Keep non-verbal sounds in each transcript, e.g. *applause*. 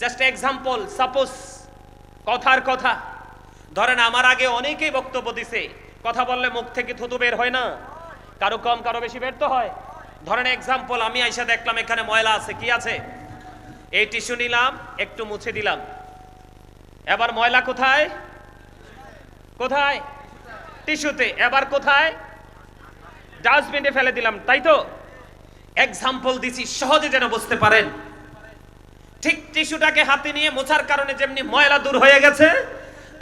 Just example suppose কথার কথা। ধরেন, আমার আগে অনেকেই বক্তব্য দিছে। কথা বললে মুখ থেকে থুতু বের হয় না। কারও কম, কারও বেশি বের তো হয়। ধরেন এক্সাম্পল আমি আইসা দেখলাম, এখানে ময়লা আছে, কি আছে? এই টিস্যু নিলাম, একটু মুছে দিলাম। এবার ময়লা কোথায়? কোথায়? টিস্যুতে। এবার কোথায়? ডাস্টবিনে ফেলে দিলাম, তাই তো? এক্সাম্পল দিছি, সহজে যেন বুঝতে পারেন। ঠিক টিস্যুটাকে হাতে নিয়ে মোছার কারণে যেমনি ময়লা দূর হয়ে গেছে,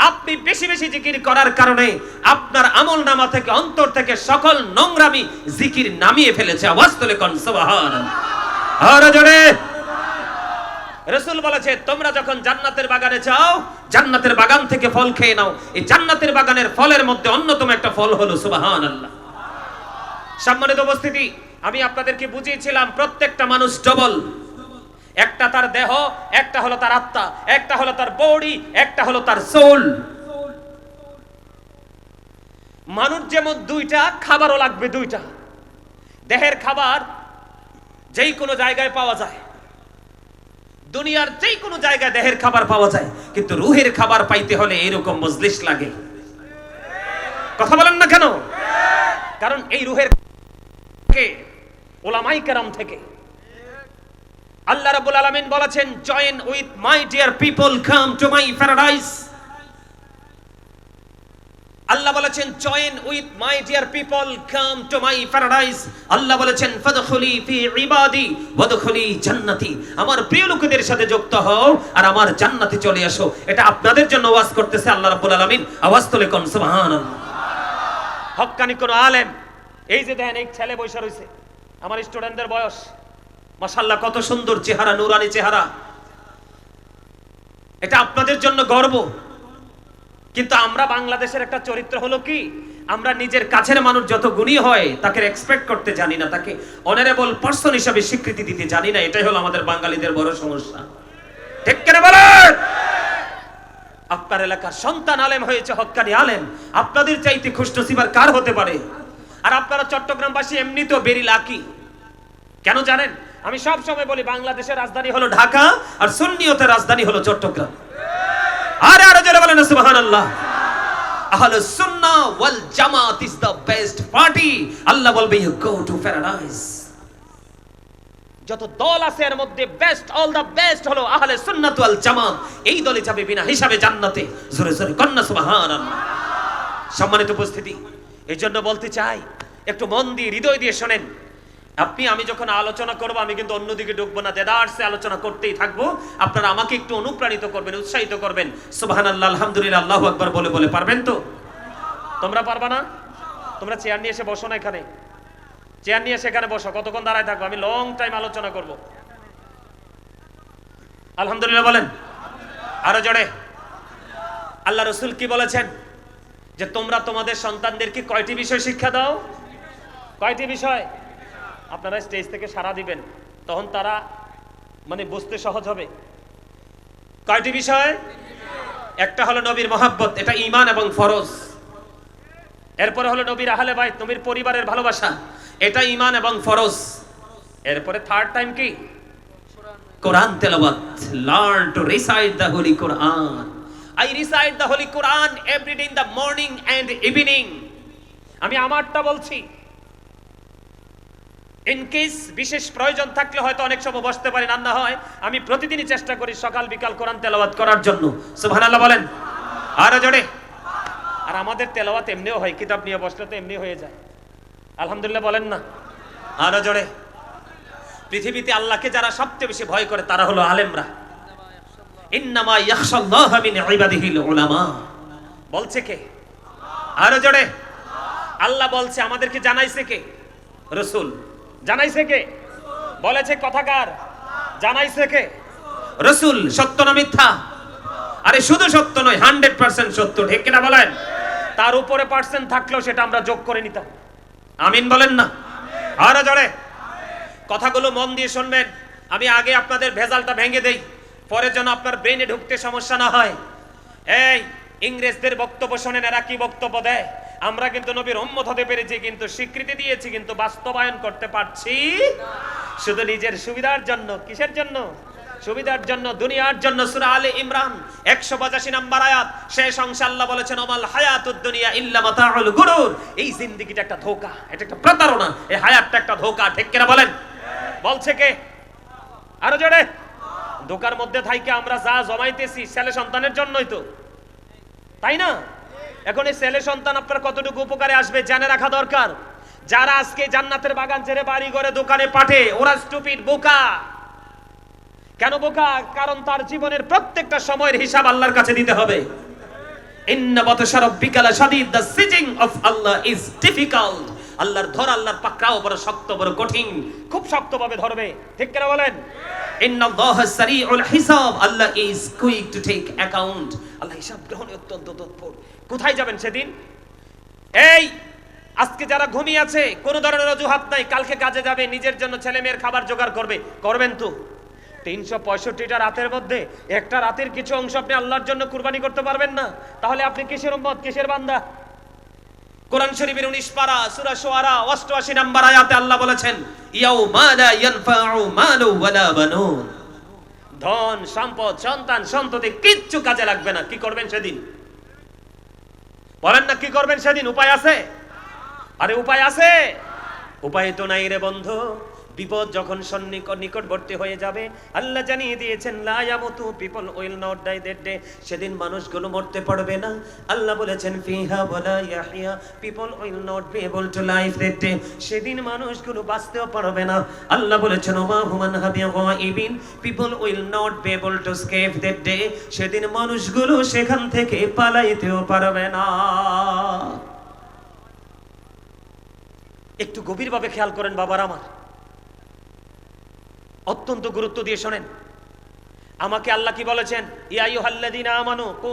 আপনি বেশি বেশি জিকির করার কারণে আপনার আমল নামা থেকে অন্তর থেকে সকল নোংরামি জিকির নামিয়ে ফেলেছে। রসুল বলেছে, তোমরা যখন জান্নাতের বাগানে যাও, জান্নাতের বাগান থেকে ফল খেয়ে নাও। এই জান্নাতের বাগানের ফলের মধ্যে অন্যতম একটা ফল হলো সুবাহান আল্লাহ সম্মানিত উপস্থিতি, আমি আপনাদেরকে বুঝিয়েছিলাম, প্রত্যেকটা মানুষ ডবল। একটা তার দেহ, একটা হলো তার আত্মা, একটা হলো তার বডি, একটা হলো তার সোল মানুষ যেমন দুইটা, খাবারও লাগবে দুইটা। দেহের খাবার যেই কোনো জায়গায় পাওয়া যায়। দুনিয়ার যেই কোনো জায়গায় দেহের খাবার পাওয়া যায়, কিন্তু রুহের খাবার পাইতে হলে এরকম মজলিস লাগে। কথা বলেন না কেন? কারণ এই রুহের ওলামাই কেরাম থেকে। আল্লাহ রাব্বুল আলামিন বলেছেন join with my dear people come to my paradise Allah বলেছেন join with my dear people come to my paradise Allah বলেছেন ফাদখুলি ফি ইবাদি ওয়াদখুলি জান্নাতি আমার প্রিয় লোকেদের সাথে যুক্ত হও আর আমার জান্নাতে চলে আসো এটা আপনাদের জন্য ওয়াজ করতেছে আল্লাহ রাব্বুল আলামিন। আওয়াজ তুলে কোন, সুবহানাল্লাহ। হক্কানি কোন আলেম, এই যে দেখেন, এই ছেলে বৈশা রয়েছে। আমার স্টুডেন্টদের বয়স মাশাল্লাহ কত সুন্দর চেহারা, নুরানি চেহারা। এটা আপনাদের জন্য গর্ব। কিন্তু আমরা বাংলাদেশের একটা চরিত্র হলো কি? আমরা নিজের কাছের মানুষ যত গুণী হয়, তাকে এক্সপেক্ট করতে জানি না, তাকে অনারেবল পার্সন হিসাবে স্বীকৃতি দিতে জানি না, এটাই হলো আমাদের বাঙালিদের বড় সমস্যা। ঠিক কেন বলেন? আপনার এলাকার সন্তান আলেম হয়েছে হক্কানি আলেম। আপনাদের চাইতে খুশ নসিবার কার হতে পারে? আর আপনারা চট্টগ্রামবাসী এমনিতেও বেরি লাকি কেন জানেন? আমি সব সময় বলি, বাংলাদেশের রাজধানী হলো ঢাকা আর সুন্নিয়তের রাজধানী হলো চট্টগ্রাম। আরে আরে জোরে বলেন, সুবহানাল্লাহ। আহলে সুন্নাহ ওয়াল জামাত is the best party Allah বলবে ইউ গো টু প্যারাডাইস যত দল আছে, এর মধ্যে বেস্ট অল দ্য বেস্ট হলো আহলে সুন্নাত ওয়াল জামাত। এই দলে যাবে বিনা হিসাবে জান্নাতে। জোরে জোরে কন্না সুবহানাল্লাহ। সম্মানিত উপস্থিতি এই জন্য বলতে চাই, একটু মন দিয়ে, হৃদয় দিয়ে শোনেন। আপনি, আমি যখন আলোচনা করব, আমি কিন্তু অন্যদিকে ঢুকবো না। দেদারসে আলোচনা করতেই থাকব। আপনারা আমাকে একটু অনুপ্রাণিত করবেন, উৎসাহিত করবেন। সুবহানাল্লাহ, আলহামদুলিল্লাহ, আল্লাহ আকবার বলে বলে। পারবেন তো? তোমরা পারবা না? তোমরা চেয়ার নিয়ে এসে বসো না এখানে। চেয়ার নিয়ে এসে এখানে বসো। কতক্ষণ দাঁড়ায় থাকব? আমি লং টাইম আলোচনা করব। আলহামদুলিল্লাহ বলেন। আরও জোরে। আল্লাহ রসুল কি বলেছেন? যে তোমরা তোমাদের সন্তানদেরকে কয়টি বিষয় শিক্ষা দাও? কয়টি বিষয়? আপনারা স্টেজ থেকে সারা দিবেন, তখন তারা মানে বুঝতে সহজ হবে। কয়টি বিষয়? একটা হলো নবীর মহাব্বত, এটা ইমান এবং ফরজ। এরপরে হলো নবীর আহলে বাইত, নবীর পরিবারের ভালোবাসা, এটা ইমান এবং ফরজ। এরপরে থার্ড টাইম কি? কোরআন তেলাওয়াত learn to recite the holy Quran I recite the holy Quran every day in the morning and evening আমি আমারটা বলছি ইন কেস বিশেষ প্রয়োজন থাকলে হয়তো অনেক সময় বসতে পারি না না হয় আমি প্রতিদিনই চেষ্টা করি সকাল, বিকাল কোরআন তেলাওয়াত করার জন্য। সুবহানাল্লাহ বলেন। আরও জোরে। আর আমাদের তেলাওয়াত এমনিও হয়, কিতাব নিয়ে বসলে তো এমনি হয়ে যায়। আলহামদুলিল্লাহ বলেন না। আরও জোরে। পৃথিবীতে আল্লাহকে যারা সবচেয়ে বেশি ভয় করে, তারা হলো আলেমরা। ইন্নামা ইয়াখশাল্লাহ মিন ইবাদিহিল উলামা বলছে কে? আরও জোরে। আল্লাহ বলছে, আমাদেরকে জানাইছে কে? রসুল। জানাইছে কে? বলেছে কথাকার। জানাইছে কে? রসুল সত্য না মিথ্যা? আরে শুধু সত্য নয় হান্ড্রেড পার্সেন্ট সত্য ঠিক কিনা বলেন? তার উপরে পার্সেন্ট থাকলেও সেটা আমরা যোগ করে নিতাম। আমিন বলেন না। আরও জড়ে কথাগুলো মন দিয়ে শুনবেন। আমি আগে আপনাদের ভেজালটা ভেঙে দেই পরে যেন আপনার ব্রেনে ঢুকতে সমস্যা না হয়। এই ইংরেজদের বক্তব্য শোনেন এরা কি বক্তব্য দেয়? আমরা কিন্তু নবীর উম্মত হতে পেরেছি, কিন্তু স্বীকৃতি দিয়েছি, কিন্তু বাস্তবায়ন করতে পারছি শুধু নিজের সুবিধার জন্য, কিসের জন্য? সুবিধার জন্য, দুনিয়ার জন্য, সূরা আলে ইমরান 185 নাম্বার আয়াত। শেষ অংশে আল্লাহ বলেছেন, ওমাল হায়াতুদ দুনিয়া ইল্লা মাতাউল গুরুর। এই জিন্দেগিটা একটা ধোঁকা, এটা একটা প্রতারণা, এই হায়াতটা একটা ধোঁকা, ঠিক কিনা বলেন? বলছে কে? আরও জোরে। ধোকার মধ্যে থাইকে আমরা যা জমাইতেছি, ছেলে সন্তানের জন্যই তো। তাই না? এখন এই ছেলে সন্তান আপনার কতটুকু উপকারে আসবে জেনে রাখা দরকার। যারা আজকে জান্নাতের বাগান ছেড়ে বাড়ি ঘরে, দোকানে, পাঠে, ওরা স্টুপিড বোকা। কেন বোকা? কারণ তার জীবনের প্রত্যেকটা সময়ের হিসাব আল্লাহর কাছে দিতে হবে। আল্লাহ অত্যন্ত তৎপর। কোথায় যাবেন সেদিন? এই, আজকে যারা ঘুমিয়ে আছে, কোনো ধরনের অজুহাত নাই, কালকে কাজে যাবে, নিজের জন্য ছেলে মেয়ের খাবার জোগাড় করবে, করবেন তো। তিনশো পঁয়ষট্টিটা রাতের মধ্যে, একটা রাতের কিছু অংশ আপনি আল্লাহর জন্য কুরবানি করতে পারবেন না। তাহলে আপনি কিসের উম্মত, কিসের বান্দা? কোরআন শরীফের 19 পারা, সূরা শুআরা 88 নম্বর আয়াতে আল্লাহ বলেছেন ধন, সম্পদ, সন্তান, সন্ততি কিচ্ছু কাজে লাগবে না। কি করবেন সেদিন? বলেন না কি করবেন সেদিন? উপায় আছে? আরে উপায় আছে? উপায় তো নাই রে বন্ধু। বিপদ যখন নিকটবর্তী হয়ে যাবে, আল্লাহ জানিয়ে দিয়েছেন লায়ামতু people will not die that day. সেদিন মানুষগুলো মরতে পারবে না। আল্লাহ বলেছেন, ফিহা Yahya, people will not be able to that day. সেদিন মানুষগুলো বাঁচতেও পারবে না। আল্লাহ বলেছেন, ওমা হুমান হাবিয়া people will not be able to escape that day. সেদিন মানুষগুলো সেখান থেকে পালাইতেও পারবে না। একটু গভীরভাবে খেয়াল করেন বাবার আমার। অত্যন্ত গুরুত্ব দিয়ে শোনেন। আমাকে আল্লাহ কি বলেছেন? আমানু কু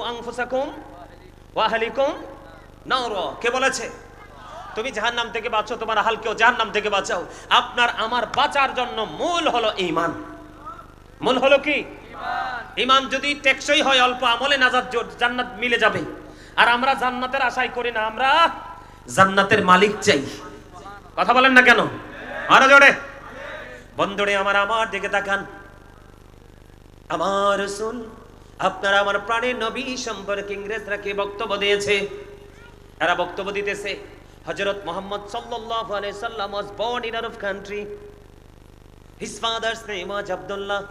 বলেছে? তুমি জাহান্নাম থেকে বাঁচো তোমার আহালকেও জাহান্নাম থেকে বাঁচাও। আপনার আমার বাঁচার জন্য মূল হলো ইমান মূল হলো কি? ইমান যদি টেকসই হয় অল্প আমলে নাজাত জান্নাত মিলে যাবে। আর আমরা জান্নাতের আশাই করি না আমরা জান্নাতের মালিক চাই। কথা বলেন না কেন? আরও জোরে। বন্ধুরে আমার আমার দিকে তাকান আমার রসুল আপনারা আমার প্রাণের নবী সম্পর্কে ইংরেজরা কি বক্তব্য দিয়েছে এরা বক্তব্য দিতেছে হযরত মুহাম্মদ সাল্লাল্লাহু আলাইহি সাল্লাম was born in Arab country his father's name was Abdullah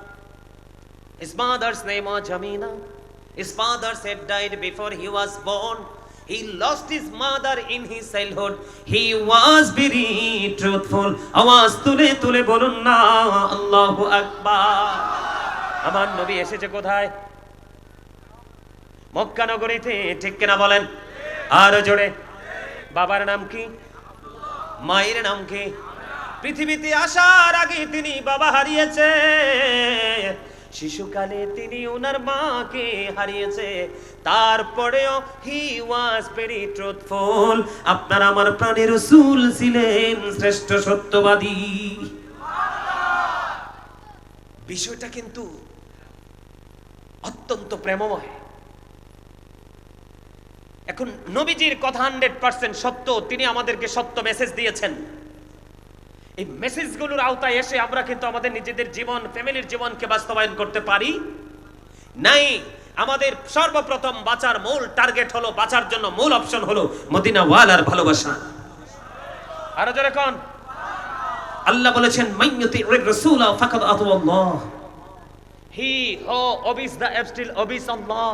his mother's name was Jamina his father had died before he was born he lost his mother in his childhood he was very truthful, আওয়াজ তুলে তুলে বলুন না, আল্লাহু আকবার। আমার নবী এসেছে কোথায়? মক্কা নগরীতে, ঠিক কিনা বলেন? আরও জোরে। বাবার নাম কি? মায়ের নাম কি? পৃথিবীতে আসার আগে তিনি বাবা হারিয়েছে। শিশুকালে তিনি ওনার মাকে হারিয়েছে। তারপরেও হি ওয়াজ ভেরি ট্রুথফুল আপনার আমার প্রাণের রসুল ছিলেন শ্রেষ্ঠ সত্যবাদী। বিষয়টা কিন্তু অত্যন্ত প্রেমময়। এখন নবীজির কথা হান্ড্রেড পার্সেন্ট সত্য, তিনি আমাদেরকে সত্য মেসেজ দিয়েছেন। এই মেসেজগুলোর আওতায় এসে আমরা কিন্তু আমাদের নিজেদের জীবন ফ্যামিলির জীবনকে বাস্তবায়ন করতে পারি। নাই, আমাদের সর্বপ্রথম বাঁচার মূল টার্গেট হলো, বাঁচার জন্য মূল অপশন হলো মদিনা ওয়ালার ভালোবাসা। আরও জোরে কোন? আল্লাহ বলেছেন মাইয়ুতি রাসূলা ফাকাদ আতু আল্লাহ। হি হো অবিস দা এবস্টিল অবিস আল্লাহ।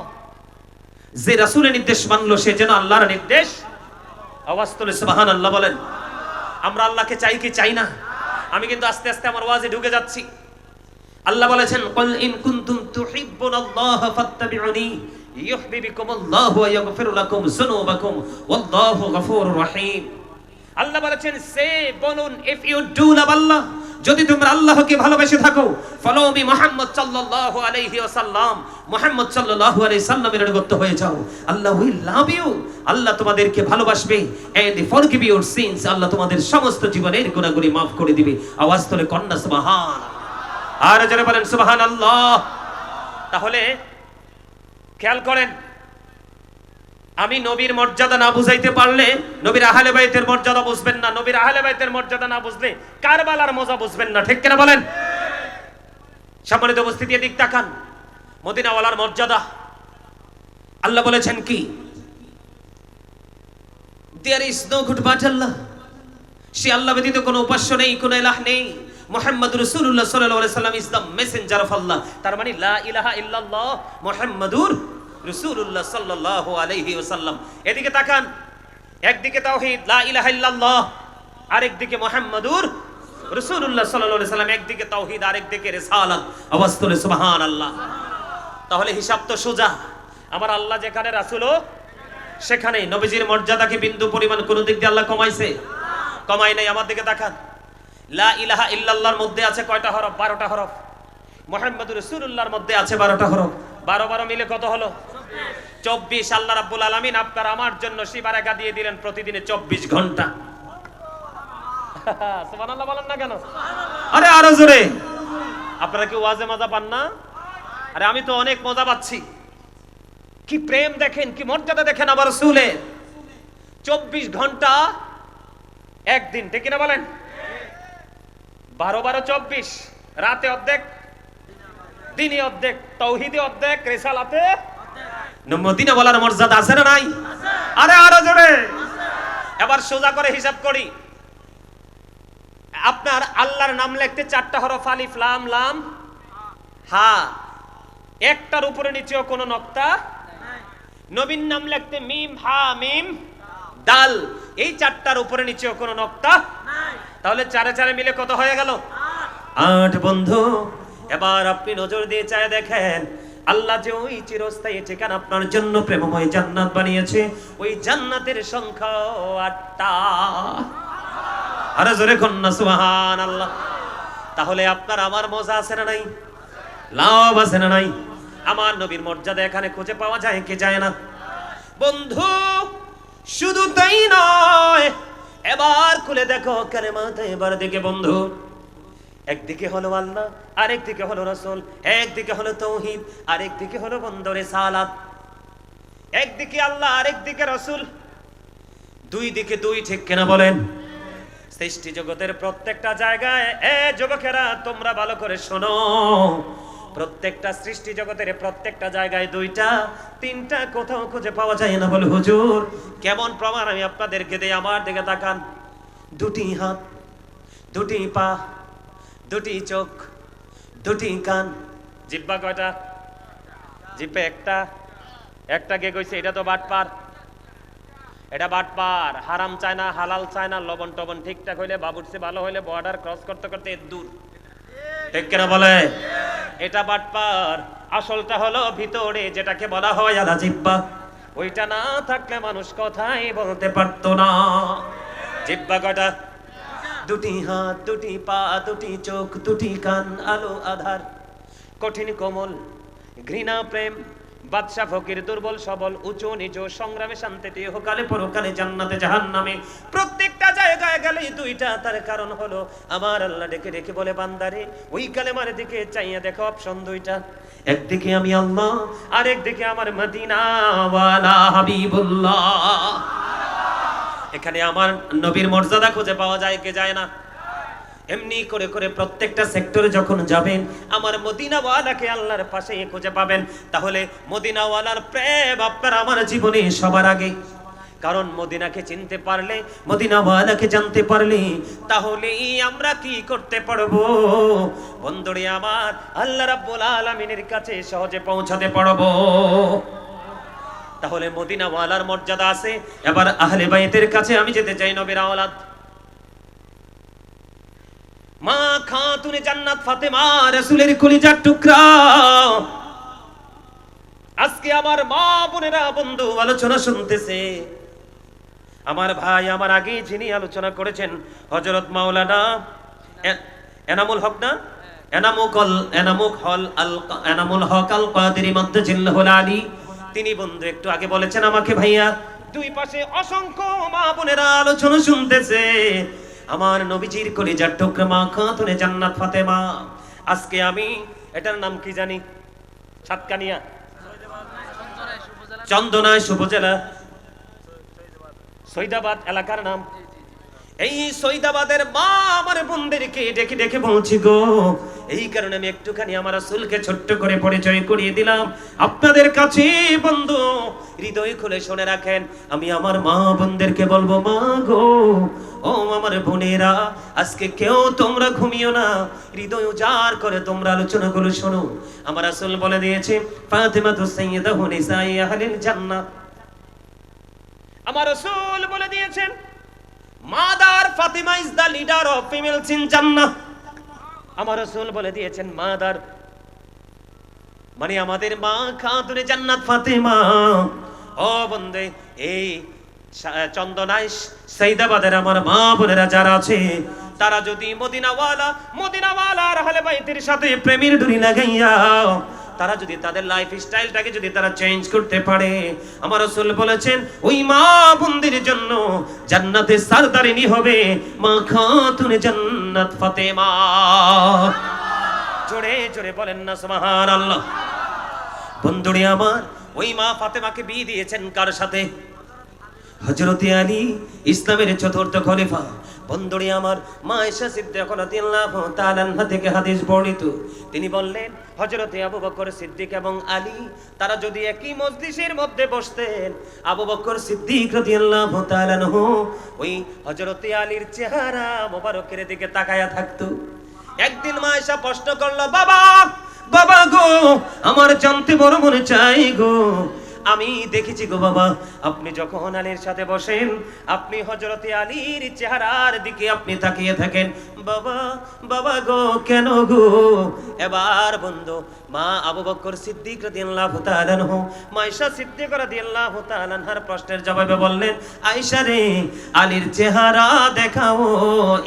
যে রাসূলের নির্দেশ মানলো, সে যেন আল্লাহর নির্দেশ। আওয়াজ তুলে সুবহানাল্লাহ বলেন। আমরা আল্লাহকে চাই কি চাই না? আমি কিন্তু আস্তে আস্তে আমার ওয়াজে ঢুকে যাচ্ছি। আল্লাহ বলেছেন, কুল ইন কুনতুম তুহিব্বুনাল্লাহ ফাত্তাবিউনি, ইউহিব্বুকুমুল্লাহু ওয়া ইয়াগফিরু লাকুম যুনুবাকুম, ওয়াল্লাহু গফুরুর রহিম। আল্লাহ বলেছেন, সে বলুন, if you do love Allah যদি তোমরা আল্লাহকে ভালোবেসে থাকো ফলো মি মুহাম্মদ সাল্লাল্লাহু আলাইহি ওয়াসাল্লাম, মুহাম্মদ সাল্লাল্লাহু আলাইহি সাল্লামের অনুগত হয়ে যাও। আল্লাহ উইল লাভ ইউ আল্লাহ তোমাদেরকে ভালোবাসবে। এন্ড ফরগিভ সিনস আল্লাহ তোমাদের সমস্ত জীবনের গুনাহগুলি maaf করে দিবে। আওয়াজ তোলে কন্যা, সুবহান। আর যারা বলেন, সুবহানাল্লাহ। তাহলে, খেয়াল করেন আমি নবীর মর্যাদা না বুঝাইতে পারলে নবীর আহলে বাইতের মর্যাদা বুঝবেন না। নবীর আহলে বাইতের মর্যাদা না বুঝলে কারবালার মজা বুঝবেন না। ঠিক কিনা বলেন? সম্মানিত উপস্থিতি, এদিক তাকান। মদিনাওয়ালার মর্যাদা। আল্লাহ বলেছেন কি? There is no good but Allah say Allah ব্যতীত কোনো উপাস্য নেই, কোনো এলাহ নেই। মোহাম্মদ রসুল্লাহ সাল্লাহ সাল্লাম দ্য মেসেঞ্জার অফ আল্লাহ। তার মানে লা ইলাহা ইল্লাল্লাহ মোহাম্মদুর রসুল্লাহ সাল্লাল্লাহু আলাইহি ওয়াসাল্লাম। এদিকে তাকান। একদিকে তাওহীদ, লা ইলাহা ইল্লাল্লাহ, আরেকদিকে মোহাম্মদুর রসুল্লাহ সাল্লাল্লাহু সাল্লাম একদিকে তাওহীদ, আরেকদিকে রিসালাত, আওয়াজ তুলে সুবহানাল্লাহ। তাহলে হিসাব তো সোজা। আমার আল্লাহ যেখানে রাসূলও সেখানে নবীজির মর্যাদাকে বিন্দু পরিমাণ কোন দিক দিয়ে আল্লাহ কমাইছে? কমাই নাই। আমার দিকে তাকান। লা ইলাহা ইল্লাল্লাহর মধ্যে আছে কয়টা হরফ? বারোটা হরফ। মোহাম্মদুর রসুল্লাহর মধ্যে আছে বারোটা হরফ। বারো বারো মিলে কত হলো? চব্বিশ আল্লাহ রাব্বুল আলামিন আপনার আমার জন্য শিবারেখা দিয়ে দিলেন প্রতিদিনে চব্বিশ ঘণ্টা। *laughs* বলেন না কেন? আরে আরও জোরে। আপনারা কি ওয়াজে মজা পান না? আরে আমি তো অনেক মজা পাচ্ছি। কি প্রেম দেখেন কি মর্যাদা দেখেন আবার রসুলের। চব্বিশ ঘণ্টা একদিন ঠিক না বলেন? বারো বারো চব্বিশ রাতে অর্ধেক দিনে অর্ধেক তৌহিদে অর্ধেক রেসালাতে মদিনা বলার মর্যাদা আছে না নাই? আরে আরও জোরে। এবার সোজা করে হিসাব করি। আপনার আল্লাহর নাম লিখতে চারটা হরফ আলিফ লাম লাম। হা। একটার উপরে নিচেও কোনো নক্তা নবীন নাম লিখতে মিম হা মিম। দাল। এই চারটার উপরে নিচেও কোনো নক্তা তাহলে চারে চারে মিলে কত হয়ে গেল? আট বন্ধু। এবার আপনি নজর দিয়ে চায় দেখেন। আল্লাহ যে ওই চিরস্থায়ী ঠিকানা আপনার জন্য প্রেমময় জান্নাত বানিয়েছে, ওই জান্নাতের সংখ্যা আটটা। আরে জোরে কন্যা সুবহান আল্লাহ তাহলে আপনার আমার মজা আছে না নাই? লাভ আছে না নাই? আমার নবীর মর্যাদা এখানে খুঁজে পাওয়া যায় কে যায় না? বন্ধু, শুধু তাই নয়, এবার খুলে দেখো কানে মাথায় এবার দেখে বন্ধু একদিকে হলো আল্লাহ, আরেকদিকে হলো রসুল, একদিকে হলো তৌহিদ, আরেকদিকে হলো বন্দরে সালাত একদিকে আল্লাহ, আরেকদিকে রসুল। দুই দিকে দুই, ঠিক কেনা বলেন? সৃষ্টি জগতের প্রত্যেকটা জায়গায় এ যুবকেরা, তোমরা ভালো করে শোনো। প্রত্যেকটা সৃষ্টি জগতের প্রত্যেকটা জায়গায় দুইটা, তিনটা কোথাও খুঁজে পাওয়া যায় না বলে, হুজুর, কেমন প্রমাণ আমি আপনাদেরকে দেই, আমার দিকে তাকান। দুটি হাত, দুটি পা দুটি চোখ দুটি কান। জিব্বা কয়টা? জিব্বে একটা। একটা কে কইছে এটা তো বাটপার। এটা বাটপার। হারাম চায় না হালাল চায় না লবণ টবণ ঠিকঠাক হইলে বাবুরসে ভালো হইলে বর্ডার ক্রস করতে করতে এর দূর। ঠিক কেনা বলে? এটা বাটপার। আসলটা হলো ভিতরে যেটাকে বলা হয় আলা জিব্বা। ওইটা না থাকলে মানুষ কথাই বলতে পারতো না। জিব্বা কটা দুটি হাত, দুটি পা, দুটি চোখ, দুটি কান, আলো, আধার। কঠিন কোমল, ঘৃণা, প্রেম বাদশা ফকির, দুর্বল, সবল, উঁচু, নিচু, সংগ্রামে শান্তিতে হোকালে পরকালে, জান্নাতে, জাহান্নামে। প্রত্যেকটা জায়গায় গেলে দুইটা, তার কারণ হলো আমার আল্লাহ ডেকে ডেকে বলে, বান্দারে, ওই কালে কালেমার দিকে চাইয়া দেখো অপশন দুইটা। একদিকে আমি আল্লাহ আর একদিকে আমার মদিনা ওয়ালা হাবিবুল্লাহ। এখানে আমার নবীর মর্যাদা খুঁজে পাওয়া যায়, কে যায় না? এমনি করে করে প্রত্যেকটা সেক্টরে যখন যাবেন, আমার মদিনাওয়ালাকে আল্লাহর পাশে খুঁজে পাবেন। তাহলে মদিনাওয়ালার প্রেম আপনার আমার জীবনে সবার আগে। কারণ মদিনাকে চিনতে পারলে, মদিনাওয়ালাকে জানতে পারলে তাহলে আমরা কি করতে পারব? বন্ধুরে আমার, আল্লাহ রাব্বুল আলামিনের কাছে সহজে পৌঁছাতে পারব। তাহলে মদিনাওয়ালার মর্যাদা আছে। এবার আহলে বাইতের কাছে আমি যেতে চাই নবীর আওলাদ। মা খাতুনে জান্নাত ফাতেমা রাসূলের কলিজার টুকরা। আজকে আমার মা বোনেরা বন্ধু আলোচনা শুনতেছে। আমার ভাই আমার আগে যিনি আলোচনা করেছেন হযরত মাওলানা এনামুল হক না? এনামুকল এনামুক হল আল এনামুল হক আল কাদেরি মাদ্দাজিল্লাহুল আলী। তিনি বন্ধু, একটু আগে বলেছেন আমাকে, ভাইয়া, দুই পাশে অসংখ্য মা বোনেরা আলোচনা শুনতেছে। আমার নবীজির কলিজার টুকরা মা খাতুনে জান্নাত ফাতেমা। আজকে আমি, এটার নাম কি জানি? সাতকানিয়া। চন্দনায় উপজেলা সৈদাবাদ এলাকার নাম। এই সৈদাবাদের মা আমার বোনদেরকে ডেকে ডেকে বলছি গো, এই কারণে আমি একটুখানি আমার রাসূলকে ছোট্ট করে পরিচয় করিয়ে দিলাম। আপনাদের কাছে বন্ধু, হৃদয় খুলে শুনে রাখেন, আমি আমার মা বোনদেরকে বলব, মা গো, ও আমার বোনেরা, আজকে কেউ তোমরা ঘুমিও না, হৃদয় উজাড় করে তোমরা আলোচনাগুলো শোনো। আমার রাসূল বলে দিয়েছে ফাতেমা তো সাইয়্যিদা হুনিসাই আহলিল জান্নাত আমার রাসূল বলে দিয়েছেন mother Fatima is the leader of females in জান্নাহ আমার রাসূল বলে দিয়েছেন, মাদার মানে আমাদের মা খাতুনে জান্নাত ফাতিমা। ও বন্দে, এই চন্দনায় সৈদাবাদের আমার মা বোনেরা যারা আছে, তারা যদি মদিনাওয়ালা, মদিনাওয়ালার আহলে বাইতের সাথে প্রেমের ডুরি লাগাইয়া তারা যদি তাদের লাইফ স্টাইলটাকে যদি তারা চেঞ্জ করতে পারে, আমার রাসূল বলেছেন, ওই মা বোনদের জন্য জান্নাতে সারদারিনী হবে, মা খাতুনে জান্নাত ফাতেমা। জোরে জোরে বলেন না সুবহান আল্লাহ বন্ধুরে আমার, ওই মা ফাতেমাকে বিয়ে দিয়েছেন কার সাথে? হজরতে আলী, ইসলামের চতুর্থ খলিফা। বন্ধুরে আমার, মা এসা সিদ্দিক রাদিয়াল্লাহু তাআলা থেকে হাদিস বর্ণিত। তিনি বললেন, হযরতে আবু বকর সিদ্দিক এবং আলী, তারা যদি একই মজলিসের মধ্যে বসতেন, আবু বকর সিদ্দিক রাদিয়াল্লাহু তাআলা ওই হযরতে আলীর চেহারা মোবারকের দিকে তাকায়া থাকতো। একদিন মা এসা প্রশ্ন করল, বাবা বাবা গো, আমার জানতে বড় মনে চাই গো। আমি দেখেছি গো বাবা, আপনি যখন আলীর সাথে বসেন, আপনি হজরতে আলীর চেহারার দিকে আপনি তাকিয়ে থাকেন। বাবা বাবা গো, কেন গো? এবার বন্ধু, মা আবু বকর সিদ্দিক রাদিয়াল্লাহু তাআলা আনহু মাইশা সিদ্দিক রাদিয়াল্লাহু তাআলা আনহার প্রশ্নের জবাবে বললেন, আয়েশা রে, আলীর চেহারা দেখাও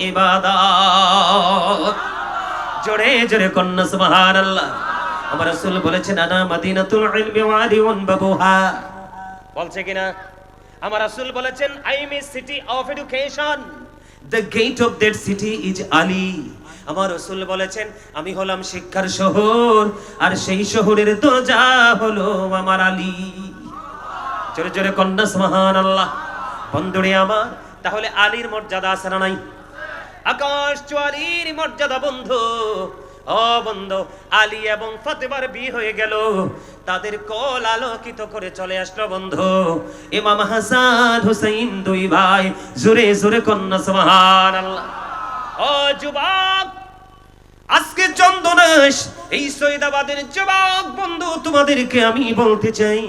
ইবাদত জোরে জোরে কন্যা, সুবহানাল্লাহ। আমার রাসূল বলেছেন আনা মাদিনাতুল ইলমি ওয়া আলিউন বাবুহা। বলছে কিনা? আমার রাসূল বলেছেন I am city of education. The gate of that city is Ali. আমার রাসূল বলেছেন, আমি হলাম শিক্ষার শহর, আর সেই শহরের দরজা হলো আমার আলী। জোরে জোরে কন্যা আল্লাহ বন্ধুরে আমার, তাহলে আলীর মর্যাদা আছে না নাই? আকাশ চুয়ারির মর্যাদা বন্ধু। ও বন্ধু আলী এবং ফাতেমার বিয়ে হয়ে গেল। তাদের কল আলোকিত করে চলে আসলো বন্ধু। ইমাম হাসান হুসাইন দুই ভাই জোরে জোরে কন্যা, সুবহানাল্লাহ। ও যুবক, আজকে চন্দনাস এই সৈদাবাদের যুবক বন্ধু, তোমাদেরকে আমি বলতে চাই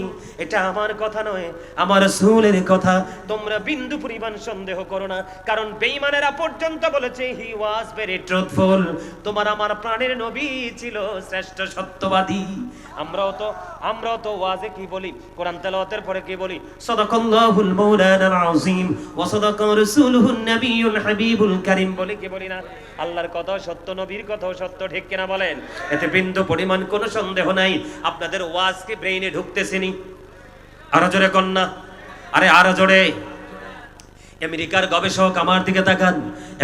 এটা আমার কথা নয়, আমার সুলের কথা। তোমরা বিন্দু পরিমাণ সন্দেহ করো না, কারণ বেঈমানেরা পর্যন্ত বলেছে হি ওয়াজ ভেরি ট্রুথফুল তোমার আমার প্রাণের নবী ছিল শ্রেষ্ঠ সত্যবাদী। আমরাও তো আমরাও তো ওয়াজে কি বলি? কোরআন তেলাওয়াতের পরে কি বলি? সাদাকাল্লাহুল মাওলানাল আযীম, ওয়া সাদাকা রাসূলুহুন নাবিয়ুল হাবিবুল কারীম বলে কি বলি না? আল্লাহর কথা সত্য, নবীর কথাও সত্য, ঠিক কিনা বলেন? এতে বিন্দু পরিমাণ কোনো সন্দেহ নাই। আপনাদের ওয়াজ কি ব্রেইনে ঢুকতেছেনি আরও জোরে কন্যা। আরে আরও জোরে। আমেরিকার গবেষক আমার দিকে তাকান।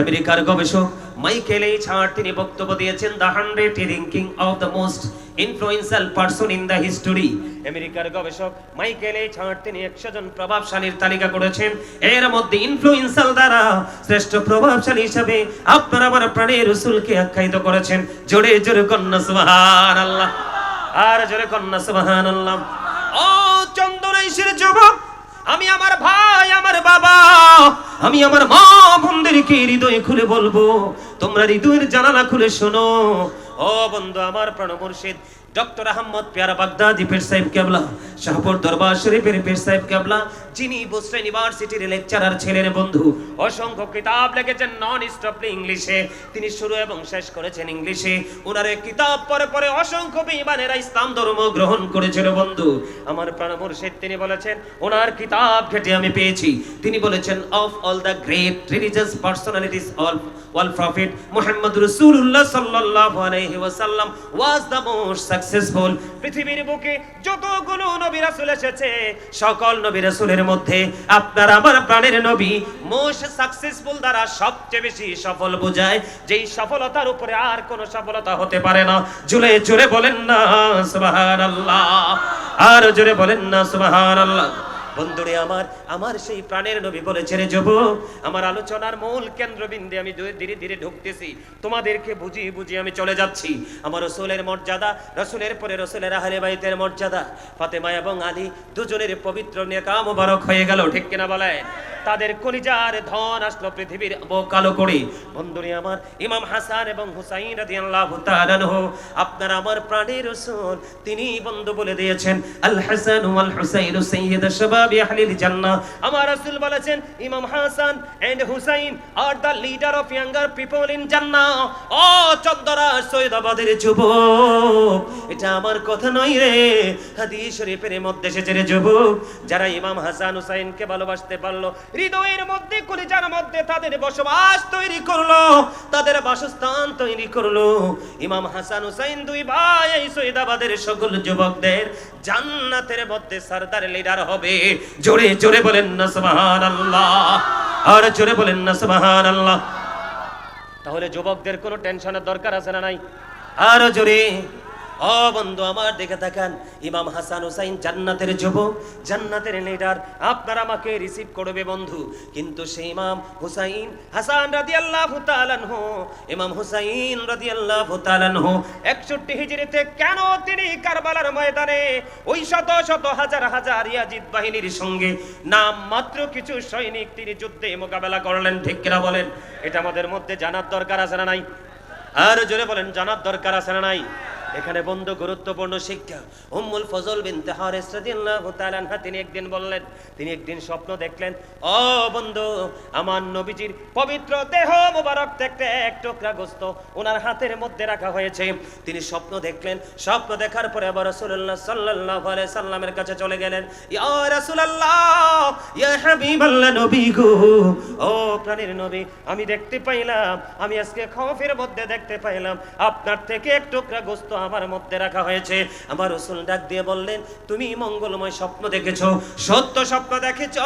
আমেরিকার গবেষক মাইকেল এইচ হার্ট তিনি বক্তব্য দিয়েছেন the hundred ranking of the most influential person in the history. আমেরিকার গবেষক মাইকেল এইচ হার্ট তিনি একশো জন প্রভাবশালীর তালিকা করেছেন। এর মধ্যে ইনফ্লুয়েন্সাল দ্বারা শ্রেষ্ঠ প্রভাবশালী হিসাবে আপনারা আমার প্রাণের রসুলকে আখ্যায়িত করেছেন। জোরে জোরে কন্যা সুবহান আল্লাহ আর জোরে কন্যা সুবহান আল্লাহ ও চন্দনাইশের যুবক, আমি আমার ভাই, আমার বাবা, আমি আমার মা বোনদেরকে হৃদয় খুলে বলব, তোমরা হৃদয়ের জানালা খুলে শোনো। ও বন্ধু, আমার প্রাণ মুর্শিদ ডক্টর আহমদ পেয়ারা বাগদাদি, পীর সাহেব কেবলা শাহপুর দরবার শরীফের পীর সাহেব কেবলা যিনি বুসরা ইউনিভার্সিটির লেকচারার ছেলের বন্ধু। অসংখ্য কিতাব লিখেছেন নন স্টপলি ইংলিশে তিনি শুরু এবং শেষ করেছেন ইংলিশে ওনার কিতাব পরে পরে অসংখ্য বেঈমানেরা ইসলাম ধর্ম গ্রহণ করেছিল, বন্ধু। আমার প্রাণ মুর্শিদ, তিনি বলেছেন, ওনার কিতাব ঘেটে আমি পেয়েছি। তিনি বলেছেন of all the great religious personalities all wall prophet Muhammad রাসূলুল্লাহ সাল্লাল্লাহু আলাইহি ওয়াসাল্লাম ওয়াজ দ্য মোস্ট সাকসেসফুল পৃথিবীর বুকে যতগুলো নবী রাসূল এসেছে, সকল নবী রাসূলের মধ্যে আপনার আমার প্রাণের নবী মোস্ট সাকসেসফুল দ্বারা সবচেয়ে বেশি সফল বোঝায়, যেই সফলতার উপরে আর কোনো সফলতা হতে পারে না। জুলে জুড়ে বলেন না, সুবহানাল্লাহ। আর জুড়ে বলেন না, সুবহানাল্লাহ। বন্ধুরে আমার আমার সেই প্রাণের নবী বলেছে রে যুবক, আমার আলোচনার মূল কেন্দ্রবিন্দে আমি ধীরে ধীরে ঢুকতেছি। তোমাদেরকে বুঝিয়ে বুঝিয়ে আমি চলে যাচ্ছি। আমার রসুলের মর্যাদা, রসুলের পরে রসুলের আহলে বাইতের মর্যাদা, ফাতেমা এবং আলী দুজনের পবিত্র নেকা মোবারক হয়ে গেল, ঠিক কিনা বলেন? তাদের কলিজার ধন আসলো পৃথিবীর কালো করে বন্ধুরে আমার, ইমাম হাসান এবং হুসাইন তাআলা আনহু, আপনার আমার প্রাণের রসুল তিনি বন্ধু বলে দিয়েছেন, আল হাসান ওয়াল হুসাইন সাইয়্যিদ আহলিল জান্নাহ। আমার রাসূল বলেছেন, ইমাম Hasan and Hussain are the leader of younger people in জান্নাহ ও চন্দ্রা সৈয়দাবাদের যুবক, এটা আমার কথা নয় রে। হাদিস শরীফের মধ্যে এসেছে রে যুবক। যারা ইমাম হাসান, হুসাইনকে ভালোবাসতে পারল, হৃদয়ের মধ্যে, কলিজার মধ্যে তাদের বসবাস তৈরি করল, তাদের বাসস্থান তৈরি করল। ইমাম হাসান, হুসাইন দুই ভাই, এই সৈয়দাবাদের সকল যুবকদের জান্নাতের মধ্যে সরদার লিডার হবে। জোরে জোরে বলেন না সুবহানাল্লাহ। আর জোরে বলেন না সুবহানাল্লাহ। তাহলে যুবকদের কোনো টেনশনের দরকার আছে না নাই? আর জোরে। ও বন্ধু, আমার দেখে থাকান ইমাম হাসান হুসাইন জান্নাতের যুবক, জান্নাতের লিডার আপনার আমাকে রিসিভ করবে বন্ধু। কিন্তু সেই ইমাম হুসাইন, হাসান রাদিয়াল্লাহু তাআলা আনহু, ইমাম হুসাইন রাদিয়াল্লাহু তাআলা আনহু 61 হিজরিতে কেন তিনি কারবালার ময়দানে ওই শত শত হাজার হাজার ইয়াজিদ বাহিনীর সঙ্গে নাম মাত্র কিছু সৈনিক তিনি যুদ্ধে মোকাবেলা করলেন, ঠিক কিনা বলেন? এটা আমাদের মধ্যে জানার দরকার আছে না নাই? আর জোরে বলেন, জানার দরকার আছে না নাই? এখানে বন্ধু গুরুত্বপূর্ণ শিক্ষা। উম্মুল ফজল বিনতে হারিস রাদিয়াল্লাহু তাআলা তিনি একদিন বললেন, তিনি একদিন স্বপ্ন দেখলেন, ও বন্ধু, আমার নবীজির পবিত্র দেহ মোবারক থেকে এক টুকরা গোস্ত ওনার হাতের মধ্যে রাখা হয়েছে। তিনি স্বপ্ন দেখলেন, স্বপ্ন দেখার পরে আবার রাসূলুল্লাহ সাল্লাল্লাহু আলাইহি সাল্লামের কাছে চলে গেলেন। ইয়া রাসূলুল্লাহ, ইয়া হাবিবাল্লাহ নবী গো, ও প্রাণের নবী, আমি দেখতে পাইলাম, আমি আজকে খফের মধ্যে দেখতে পাইলাম, আপনার থেকে এক টুকরা গোস্ত আমার মধ্যে রাখা হয়েছে। আমার রসুল ডাক দিয়ে বললেন, তুমি মঙ্গলময় স্বপ্ন দেখেছ, সত্য স্বপ্ন দেখেছ।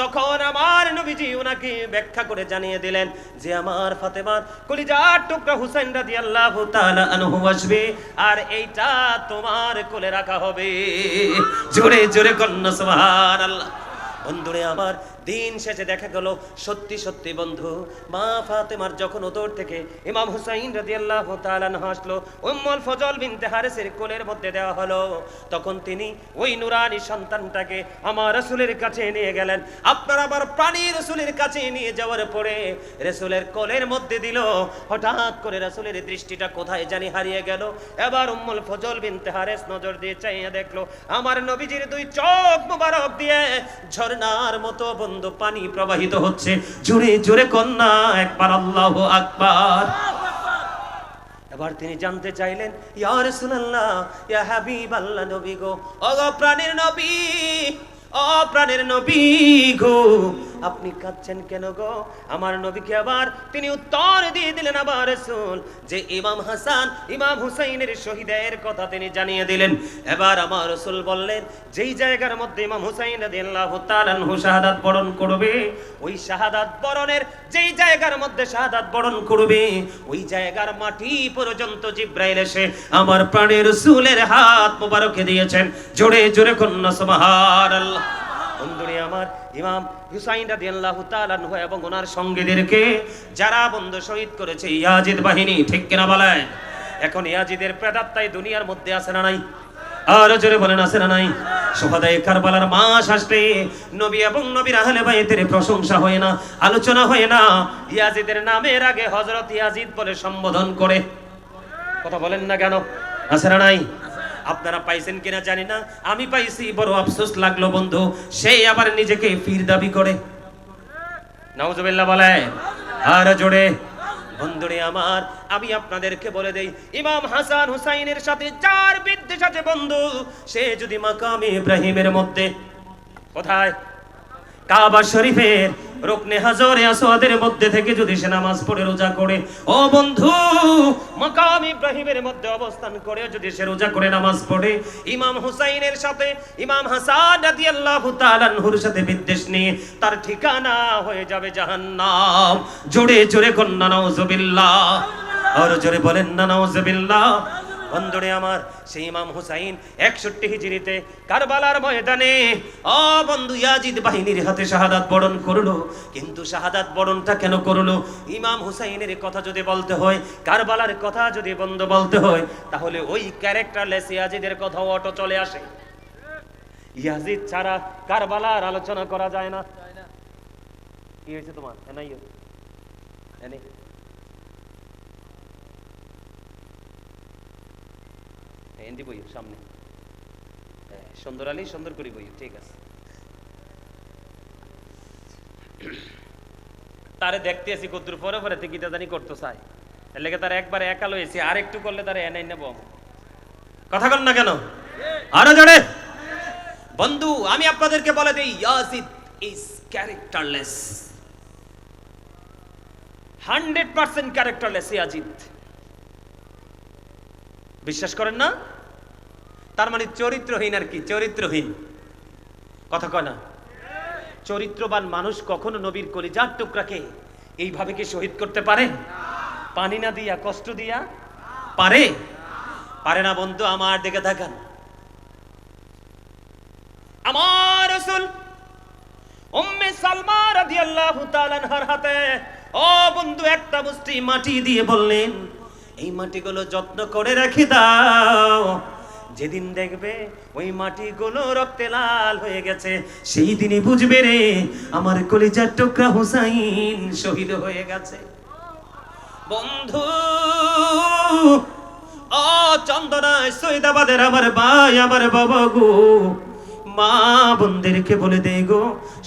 তখন আমার নবীজি ওনাকে ব্যাখ্যা করে জানিয়ে দিলেন যে, আমার ফাতেমার কলিজার টুকরা হুসাইন রাদিয়াল্লাহু তাআলা আনহু আসবে, আর এইটা তোমার কোলে রাখা হবে। জোরে জোরে কন্যা, সুবহানাল্লাহ। বন্ধুরে, আমার দিন শেষে দেখা গেল, সত্যি সত্যি বন্ধু, মা ফাতেমার যখন ওদর থেকে ইমাম হুসাইন রাদিয়াল্লাহু তাআলা হাসলো উম্মুল ফজল বিনতে হারিসের কোলের মধ্যে দেওয়া হলো। তখন তিনি ওই নুরানি সন্তানটাকে আমার রাসূলের কাছে নিয়ে গেলেন। আপনার আবার প্রাণী রাসূলের কাছে নিয়ে যাওয়ার পরে রাসূলের কোলের মধ্যে দিল। হঠাৎ করে রাসূলের দৃষ্টিটা কোথায় জানি হারিয়ে গেল। এবার উম্মুল ফজল বিনতে হারিস নজর দিয়ে চাইয়া দেখল, আমার নবীজির দুই চোখ মুবারক দিয়ে ঝর্ণার মতো বন্ধু পানি প্রবাহিত হচ্ছে। জোরে জোরে কন্যা, একবার আল্লাহ আকবার। এবার তিনি জানতে চাইলেন, ইয়া রাসূলুল্লাহ, ইয়া হাবিব আল্লাহ নবী গো ও প্রাণীর নবী ও প্রাণের নবী গো। আপনি কাঁদছেন কেন গো? আমার নবীকে আবার তিনি উত্তর দিয়ে দিলেন আবার রাসূল, যে ইমাম হাসান, ইমাম হুসাইনের শহীদের কথা তিনি জানিয়ে দিলেন। এবার আমার রাসূল বললেন, যেই জায়গার মধ্যে ইমাম হুসাইন রাদিয়াল্লাহু তাআলা শাহাদাত বরণ করবে, ওই শাহাদাত বরণের যেই জায়গার মধ্যে শাহাদাত বরণ করবে, ওই জায়গার মাটি পর্যন্ত জিব্রাইল এসে আমার প্রাণের রাসূলের হাত মোবারকে দিয়েছেন। জোরে জোরে কন্যা, সুবহানাল্লাহ। বন্ধুরে আমার ইমাম হুসাইন রাদিয়াল্লাহু তাআলা আনহু এবং ওনার সঙ্গীদেরকে, যারা বন্ধু শহীদ করেছে ইয়াজিদ বাহিনী, ঠিক কিনা বলেন? এখন ইয়াজিদের প্রেতাত্মাই দুনিয়ার মধ্যে আছে না নাই? আর জোরে বলেন, আছে না নাই? সোহাদায় কারবালার মাস আসলে নবী এবং নবীর আহলে বাইতের প্রশংসা হয় না, আলোচনা হয় না। ইয়াজিদের নামের আগে হযরত ইয়াজিদ বলে সম্বোধন করে। কথা বলেন না কেন? আছে না নাই? আপনারা পাইছেন কিনা জানি না। আমি পাইছি, বড় আফসোস লাগল বন্ধু। সেই আবার নিজেকে ফির দাবি করে। নাউজুবিল্লাহ বলে আর জোরে। বন্ধুরে আমার, আমি আপনাদেরকে বলে দেই, ইমাম হাসান হুসাইনের সাথে যার বিদ্বেষ আছে বন্ধু, সে যদি মাকামে ইব্রাহিমের মধ্যে, কোথায়? কাবা শরীফের রুকনে হাজরে আসওয়াদের মধ্যে থেকে যদি সে নামাজ পড়ে, রোজা করে, ও বন্ধু, মাকাম ইব্রাহিমের মধ্যে অবস্থান করে, যদি সে রোজা করে, নামাজ পড়ে, ইমাম হুসাইনের সাথে, ইমাম হাসান রাদিয়াল্লাহু তাআলা আনহুর সাথে বিদ্বেষ নিয়ে, তার ঠিকানা হয়ে যাবে জাহান্নাম। জোরে জোরে কন্যা, নাউজুবিল্লাহ। আর জোরে বলেন না, নাউজুবিল্লাহ। বন্ধুরে আমার, সেই ইমাম হুসাইন একষট্টি হিজড়িতে কারবালার ময়দানে অ বন্ধু, ইয়াজিদ বাহিনীর হাতে শাহাদাত বরণ করল। কিন্তু শাহাদাত বরণটা কেন করল? ইমাম হুসাইনের কথা যদি বলতে হয়, কারবালার কথা যদি বন্ধ বলতে হয়, তাহলে ওই ক্যারেক্টারলেস ইয়াজিদের কথাও অটো চলে আসে। ইয়াজিদ ছাড়া কারবালার আলোচনা করা যায় না। কি হয়েছে তোমার? এনাইও এনে হিন্দি বই সামনে। সুন্দর আলী, সুন্দর করে বই ঠিক আছে। তারে দেখতে আছি কদ্দুর, পরে পরে তুই গীতা জানি করতো চাই। লেগে তার একবার একা লয়েছি আর একটু করলে তার এনাই নেব কথা কন না কেন? আরও জোরে। বন্ধু, আমি আপনাদেরকে বলে দিই Yazid is characterless hundred percent characterless Yazid বিশ্বাস করেন না? তার মানে চরিত্রহীন আর কি, চরিত্রহীন। কথা কয় না? চরিত্রবান মানুষ কখনো নবীর কলিজার টুকরাকে এইভাবে কি শহীদ করতে পারে? পানি না দিয়া, কষ্ট দিয়া? পারে? পারে না বন্ধু, আমার দিকে দেখান আমার হাতে বন্ধু, একটা মুষ্টি মাটি দিয়ে বললেন, এই মাটিগুলো যত্ন করে রেখে দাও। যেদিন দেখবে ওই মাটি মাটিগুলো রক্তে লাল হয়ে গেছে, সেই দিনই বুঝবে রে, আমার কলিজার টুকরা হুসাইন শহীদ হয়ে গেছে। বন্ধু ও চন্দনায় সৈদাবাদের আমার ভাই, আমার বাবা গো। মা বোনদেরকে বলে দে গো,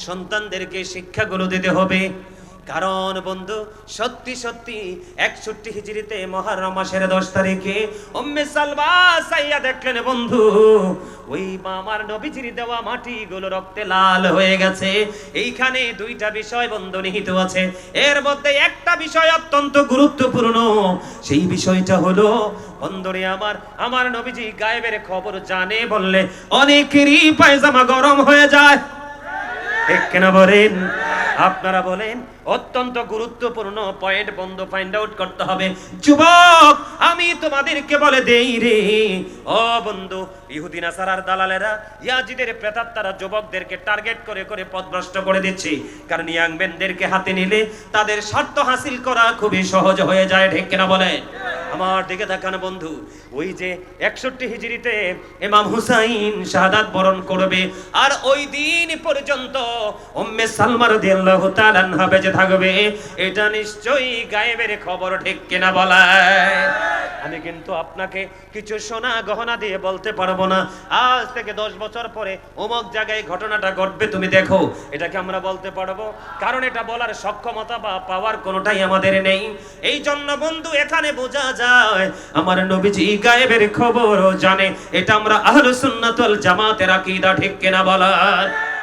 সন্তানদেরকে শিক্ষাগুলো দিতে হবে। কারণ বন্ধু, সত্যি সত্যি একষট্টি হিজড়িতে মহারম মাসের দশ তারিখে উম্মে সালমা সাইয়া দেখলেন বন্ধু, ওই আমার নবীজির দেওয়া মাটিগুলো রক্তে লাল হয়ে গেছে। এইখানে দুইটা বিষয় বন্ধু নিহিত আছে। এর মধ্যে একটা বিষয় অত্যন্ত গুরুত্বপূর্ণ। সেই বিষয়টা হলো, বন্ধুরে আমার আমার নবীজি গায়েবের খবর জানে বললে অনেকেরই পায়জামা গরম হয়ে যায়। বলেন? আপনারা বলেন, অত্যন্ত গুরুত্বপূর্ণ পয়েন্ট বন্ধ ফাইন্ড আউট করতে হবে। যুবক, আমি তোমাদেরকে বলে দেই রে বন্ধু ইহুদিন আসারার দালালেরা ইয়াজিদের প্রেতাত্মারা যুবকদেরকে টার্গেট করে করে পথভ্রষ্ট করে দিচ্ছে। কারণ ইয়াংম্যানদেরকে হাতে নিলে তাদের স্বার্থ হাসিল করা খুবই সহজ হয়ে যায়, ঠিক কিনা বলে? আমার দিকে তাকান বন্ধু, ওই যে একষট্টি হিজড়িতে ইমাম হুসাইন শাহাদাত বরণ করবে, আর ওই দিন পর্যন্ত উম্মে সালমা রাদিয়াল্লাহু বেঁচে থাকবে, এটা নিশ্চয়ই গায়েবের খবর, ঠিক কিনা বলায় আমি কিন্তু আপনাকে কিছু সোনা গহনা দিয়ে বলতে পারব না। আজ থেকে দশ বছর পরে অমুক জায়গায় ঘটনাটা ঘটবে, তুমি দেখো। এটাকে আমরা বলতে পারব। কারণ এটা বলার সক্ষমতা বা পাওয়ার কোনোটাই আমাদের নেই। এই জন্য বন্ধু, এখানে বোঝা যায়, আমার নবীজি গায়েবের খবরও জানে। এটা আমরা আহলুস সুন্নাতুল জামাতের আকীদা, ঠিক কিনা বলার?